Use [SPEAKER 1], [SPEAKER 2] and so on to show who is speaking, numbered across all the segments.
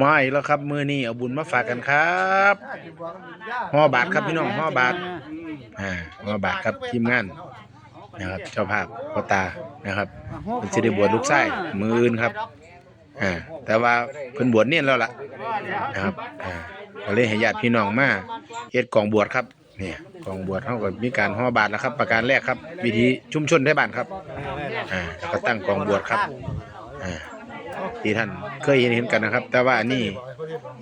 [SPEAKER 1] มาอีกแล้วครับ มือนี้เอาบุญมาฝากกันครับห่อบาทครับพี่น้องห่อบาทอ่าห่อบาทครับทีมงานนะครับเจ้าภาพพ่อตานะครับเป็นสิได้บวชลูกไส้มืออื่นครับอ่าแต่ว่าเพิ่นบวชเนียแล้วล่ะนะครับอ่าก็เลยให้ญาติพี่น้องมาเฮ็ดกองบวชครับเนี่ยกองบวชเขาก็มีการห่อบาทแล้วครับ ประการแรกครับ วิธีชุมชนไทยบ้านครับอ่าแล้วก็ตั้งกองบวชครับอ่า ที่ท่านเคยเห็นเห็นกันนะครับ แต่ว่าอันนี้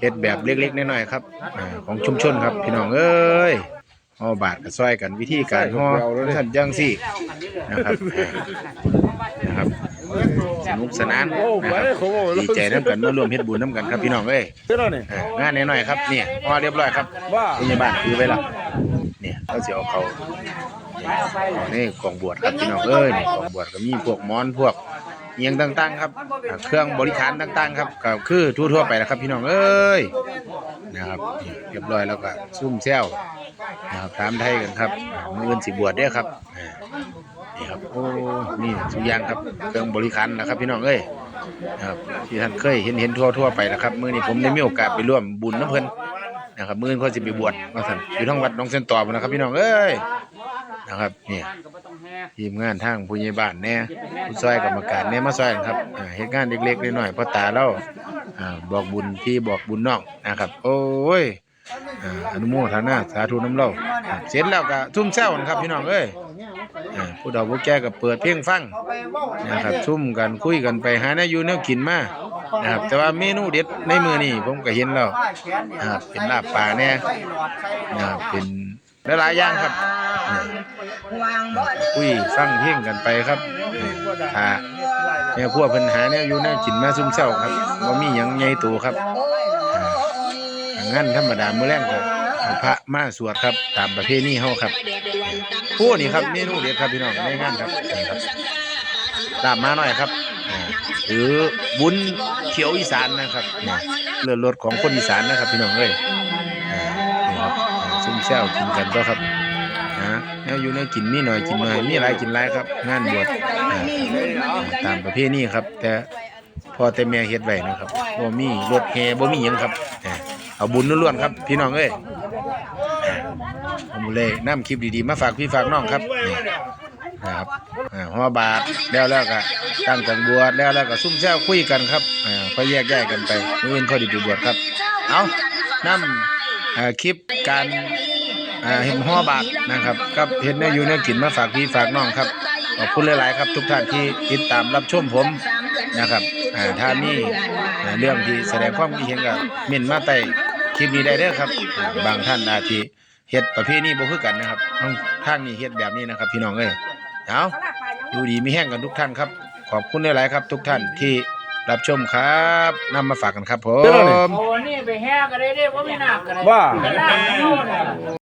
[SPEAKER 1] เฮ็ดแบบเล็กๆน้อยๆครับอาของชุมชนครับ พี่น้องเอ้ยห่อบาทกับซอยกันวิธีการห่อท่านจังสี่นะครับนะครับสนุกสนานนะครับดีใจน้ำกันมารวมเฮ็ดบุญน้ำกันครับพี่น้องเอ้ยอ่างานน้อยๆครับเนี่ยห่อเรียบร้อยครับ
[SPEAKER 2] ว่า
[SPEAKER 1] ผู้ใหญ่บ้านคือไว้ละเนี่ยเขาเสิเอาเขานี่กองบวชครับพี่น้องเอ้ยกองบวชก็มีพวกมอนพวก เอียงต่างๆ ครับ เครื่องบริการต่างๆ ครับก็คือทั่วๆไปนะครับ พี่น้องเอ้ยนะครับเรียบร้อยแล้วก็ซุ่มแซวนะครับตามไทยกันครับมืออื่นสิบวชด้อครับนี่ครับโอ้นี่สุยางครับเครื่องบริการนะครับ พี่น้องเอ้ยนะครับที่ท่านเคยเห็นเห็นทั่วๆไปนะครับ มือนี้ผมได้มีโอกาสไปร่วมบุญน้ำเพิ่น นะครับมื่อนี้เขาจะไปบวชมาสั่นอยู่ทั้งวัดน้องเส้นต่อพุ่นนะครับ พี่น้องเอ้ยนะครับเนี่ยทีมงานทางผู้ใหญ่บ้านแน่ผู้ซอยกรรมการแน่มาซอยกันครับอ่าเหตุงานเล็กๆน้อยๆพ่อตาเราอ่าบอกบุญพี่บอกบุญน้องนะครับ โอ้ยอ่าอนุโมทนาสาธุน้ำเล่าอ่าเสร็จแล้วก็ทุ่มเช้านะครับ พี่น้องเอ้ยอ่าผู้เฒ่าผู้แก่ก็เปิดเพลงฟังนะครับซุ่มกันคุยกันไปหาแนวอยู่แนวกินมา นะครับแต่ว่าเมนูเด็ดในมือนี่ผมก็เห็นแล้วนะครับเป็นลาบปลาเนี่ยนะครับเป็นหลายๆอย่างครับนี่คุยฟังเพลงกันไปครับนี่ถ้าแม่พวกเพิ่นหาเนี่ยอยู่แนวกินมาซุ่มเช้าครับบ่มีหยังใหญ่โตครับอ่างานธรรมดามื้อแรงก็พระมาสวดครับตามประเพณีเฮาครับผู้นี่ครับเมนูเด็ดครับพี่น้องในงานครับนี่ครับตามมาหน่อยครับ หรือบุญเขียวอีสานนะครับเนี่ยเลือดรสของคนอีสานนะครับพี่น้องเอ้ยนี่ครับซุ่มแซวกินกันก็ครับนะแนวอยู่แนวกินมีหน่อยกินหน่อยมีหลายกินหลายครับ งานบวชตามประเพณีครับ แต่พอแต่แม่เฮ็ดไว้นะครับบ่มีรถแห่บ่มีหยังครับเอาบุญล้วนๆครับ พี่น้องเอ้ยผมเลยนำคลิปดีๆมาฝากพี่ฝากน้องครับ นี่นะครับอ่าหัวบาทแล้วแล้วก็ตั้งกองบวชแล้วแล้วก็ซุ่มแซวคุยกันครับอ่าค่อยแยกย้ายกันไปมื้ออื่นค่อยดีไปบวชครับ เอานำอ่าคลิปการอ่าเห็นห่อบาทนะครับกับเห็นเนื้ออยู่เนื้อกินมาฝากพี่ฝากน้องครับขอบคุณหลาย ๆ ครับ ทุกท่านที่ติดตามรับชมผมนะครับอ่าถ้ามีอ่าเรื่องที่แสดงความคิดเห็นกับเม่นมาใต้คลิปนี้ได้เด้อครับอ่าบางท่านอาจจะเฮ็ดประเภทนี้บ่คือกันนะครับทางทางนี้เฮ็ดแบบนี้นะครับ พี่น้องเอ้ย เอาอยู่ดีมีแห้งกันทุกท่านครับ ขอบคุณหลาย ๆ ครับ ทุกท่านที่รับชมครับนำมาฝากกันครับผม
[SPEAKER 3] โอ้นี่ไปแห่กันได้เด้ว่าไม่หนักกันเลย
[SPEAKER 2] ว่า
[SPEAKER 3] หนักโน่นน่ะ